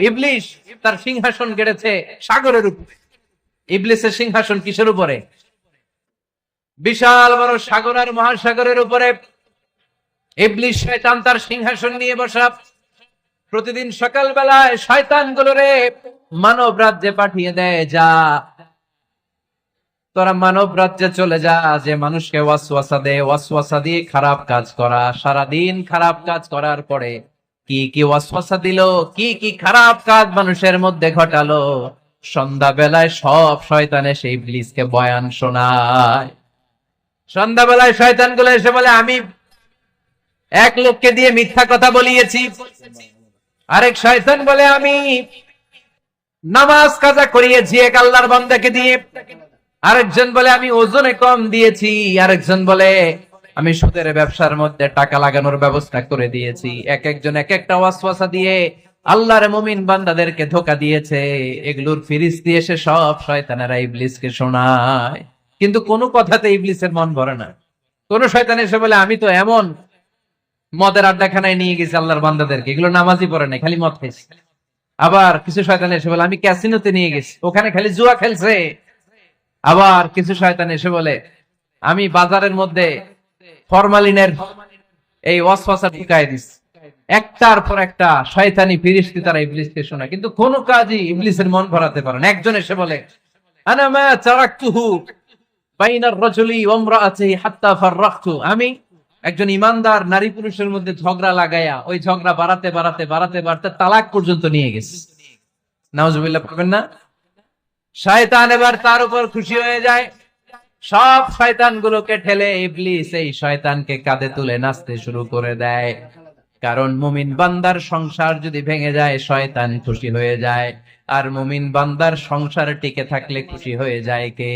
ইবলিস তার সিংহাসন গেড়েছে সাগরের উপরে। ইবলিসের সিংহাসন কিসের উপরে? বিশাল বড় সাগর আর মহাসাগরের উপরে। ইবলিস শয়তান তার সিংহাসন নিয়ে বসা। প্রতিদিন সকালবেলায় শয়তান গুলোরে মানব রাজ্যে পাঠিয়ে দেয় যা তোরা মানব রাজ্যে চলে যা, যে মানুষকে ওয়াসওয়াসা দে। ওয়াসওয়াসা দিয়ে খারাপ কাজ করা, সারাদিন খারাপ কাজ করার পরে কি কি ওয়াসওয়াসা দিল, কি কি খারাপ কাজ মানুষের মধ্যে ঘটালো সন্ধ্যা বেলায় সব শয়তানে সেই ইবলিসকে বয়ান শোনায়। সন্ধ্যাবেলায় শয়তানগুলো এসে বলে, আমি এক লোককে দিয়ে মিথ্যা কথা বলিয়েছি। আরেক শয়তান বলে, আমি নামাজ কাজা করিয়েছি এক আল্লাহর বান্দাকে দিয়ে। আরেকজন বলে, আমি ওজনে কম দিয়েছি। আরেকজন বলে, আমি সুদের ব্যবসার মধ্যে টাকা লাগানোর ব্যবস্থা করে দিয়েছি। এক একজন এক একটা ওয়াসওয়াসা দিয়ে আল্লাহর মুমিন বান্দাদেরকে ধোকা দিয়েছে। এগুলোর ফিরিস দিয়ে সে সব শয়তানেরা ইবলিসকে শোনায়। কিন্তু কোনো কথাতে ইবলিসের মন ভরে না। কোন শয়তান এসে বলে, আমি তো এমন মদের আড্ডাখানায় নিয়ে গেছি আল্লাহর বান্দাদেরকে। এগুলো নামাজই পড়ে নাই, খালি মদ খাইছে। আবার কিছু শয়তান এসে বলে, আমি ক্যাসিনোতে নিয়ে গেছি। ওখানে খালি জুয়া খেলছে। আবার কিছু শয়তান এসে বলে, আমি বাজারের মধ্যে ফরমালিনের এই ওয়াসওয়াসা ঢুকাই দিস একটার পর একটা শয়তানি ফিরিস্তি তারা ইবলিসকে শোনা কিন্তু কোনো কাজই ইবলিসের মন ভরাতে পারে না। একজন এসে বলে, আনা মা তারাকতুহু বাইনার রাজুলি ওয়া ইমরাআতিহি হাত্তা ফাররাখতু আমি একজন ইমানদার নারী পুরুষের মধ্যে ঝগড়া লাগায়া ওই ঝগড়া বাড়াতে বাড়াতে বাড়াতে বাড়াতে তালাক পর্যন্ত নিয়ে গেছে। নাউজুবিল্লাহ পাবেন না? শয়তান এবার তার উপর খুশি হয়ে যায়। সব শয়তান গুলোকে ঠেলে ইবলিস এই শয়তানকে কাঁধে তুলে নাচতে শুরু করে দেয়। কারণ মুমিন বান্দার সংসার যদি ভেঙে যায়, শয়তান খুশি হয়ে যায়। আর মুমিন বান্দার সংসার টিকে থাকলে খুশি হয়ে যায় কে?